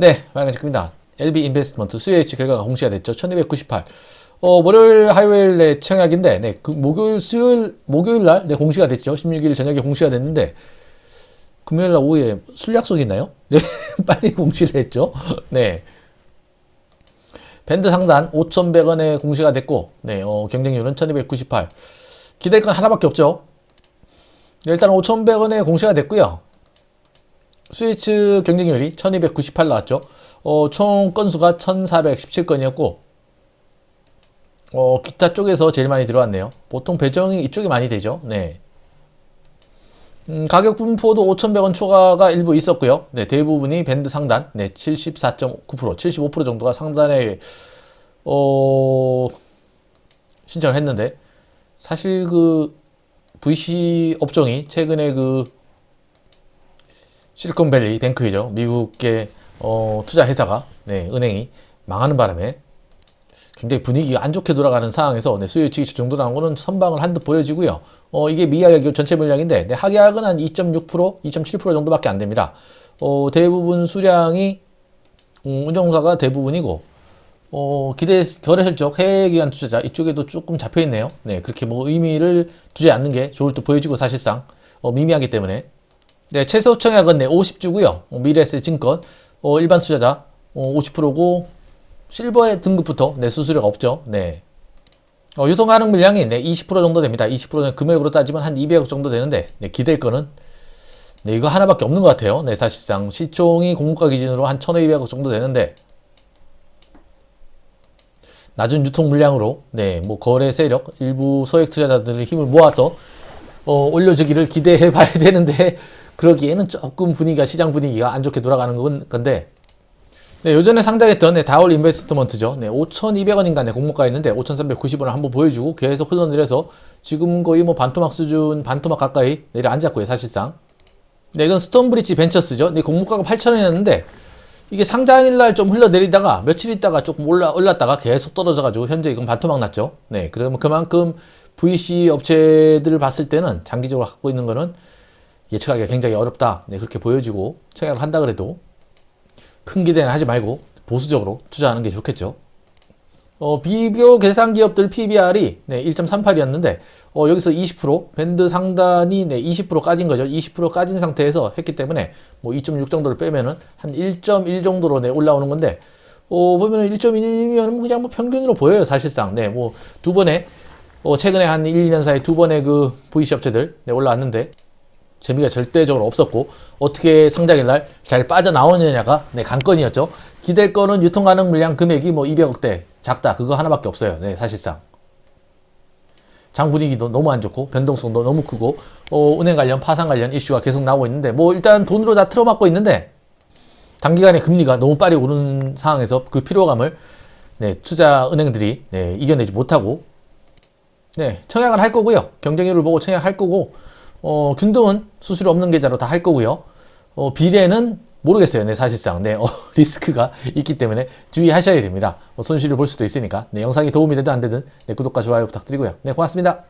네, 마이간직입니다. LB 인베스트먼트 수요일치 결과가 공시가 됐죠. 1298. 어, 월요일, 화요일 내 청약인데, 네, 그 목요일, 수요일, 목요일 날, 네, 공시가 됐죠. 16일 저녁에 공시가 됐는데, 금요일 날 오후에 술 약속이 있나요? 네, 빨리 공시를 했죠. 네. 밴드 상단 5,100원에 공시가 됐고, 네, 어, 경쟁률은 1298. 기댈 건 하나밖에 없죠. 네, 일단 5,100원에 공시가 됐고요. 스위치 경쟁률이 1298 나왔죠. 어, 총 건수가 1417건이었고, 어, 기타 쪽에서 제일 많이 들어왔네요. 보통 배정이 이쪽이 많이 되죠. 네. 음, 가격 분포도 5,100원 초과가 일부 있었고요. 네, 대부분이 밴드 상단, 네, 74.9%, 75% 정도가 상단에, 어, 신청을 했는데, 사실 그, VC 업종이 최근에 그, 실리콘밸리 뱅크이죠. 미국의 어, 투자 회사가 네, 은행이 망하는 바람에 굉장히 분위기가 안 좋게 돌아가는 상황에서 네, 수요 측이 저 정도 나온 거는 선방을 한 듯 보여지고요. 어, 이게 미하역 전체 물량인데 네, 하계약은 한 2.6%, 2.7% 정도밖에 안 됩니다. 어, 대부분 수량이 음, 운용사가 대부분이고 어, 기대 거래 실적 해외 기관 투자자 이쪽에도 조금 잡혀 있네요. 네, 그렇게 뭐 의미를 두지 않는 게 좋을 듯 보여지고 사실상 어, 미미하기 때문에 네, 최소 청약은 네, 50주고요. 어, 미래에셋 증권 어, 일반 투자자 어, 50%고 실버의 등급부터 네, 수수료가 없죠. 네. 어, 유통 가능 물량이 네, 20% 정도 됩니다. 20%는 금액으로 따지면 한 200억 정도 되는데 네, 기댈 거는 네, 이거 하나밖에 없는 것 같아요. 네, 사실상 시총이 공급가 기준으로 한 1,200억 정도 되는데 낮은 유통 물량으로 네, 뭐 거래 세력 일부 소액 투자자들의 힘을 모아서 어, 올려주기를 기대해 봐야 되는데 그러기에는 조금 분위기가 시장 분위기가 안 좋게 돌아가는 건 건데 네, 요전에 상장했던 네, 다올 인베스트먼트죠. 네, 5,200원인가 네, 공모가 있는데 5,390원을 한번 보여주고 계속 흘러내려서 지금 거의 뭐 반토막 수준, 반토막 가까이 내려앉았고요, 사실상. 네, 이건 스톤브리지 벤처스죠. 네, 공모가가 8,000원이었는데 이게 상장일날 좀 흘러내리다가 며칠 있다가 조금 올라, 올랐다가 계속 떨어져가지고 현재 이건 반토막 났죠. 네, 그러면 그만큼 VC 업체들을 봤을 때는 장기적으로 갖고 있는 거는 예측하기가 굉장히 어렵다. 네, 그렇게 보여지고 청약을 한다 그래도 큰 기대는 하지 말고 보수적으로 투자하는 게 좋겠죠. 어, 비교 계산 기업들 PBR이 네, 1.38이었는데 어, 여기서 20% 밴드 상단이 네, 20% 까진 거죠. 20% 까진 상태에서 했기 때문에 뭐 2.6 정도를 빼면은 한 1.1 정도로 네, 올라오는 건데 어, 보면은 1.1이면 그냥 뭐 평균으로 보여요. 사실상. 네, 뭐 두 번에 어, 최근에 한 1, 2년 사이 두 번의 그 VC 업체들 네, 올라왔는데 재미가 절대적으로 없었고 어떻게 상장일 날 잘 빠져나오느냐가 네, 관건이었죠. 기댈 거는 유통 가능 물량 금액이 뭐 200억대 작다 그거 하나밖에 없어요. 네, 사실상 장 분위기도 너무 안 좋고 변동성도 너무 크고 어, 은행 관련 파산 관련 이슈가 계속 나오고 있는데 뭐 일단 돈으로 다 틀어막고 있는데 단기간에 금리가 너무 빨리 오르는 상황에서 그 피로감을 네, 투자 은행들이 네, 이겨내지 못하고 네, 청약을 할 거고요. 경쟁률을 보고 청약할 거고 어, 균등은 수수료 없는 계좌로 다 할 거고요. 어, 비례는 모르겠어요. 네, 사실상. 네, 어, 리스크가 있기 때문에 주의하셔야 됩니다. 어, 손실을 볼 수도 있으니까. 네, 영상이 도움이 되든 안 되든 네, 구독과 좋아요 부탁드리고요. 네, 고맙습니다.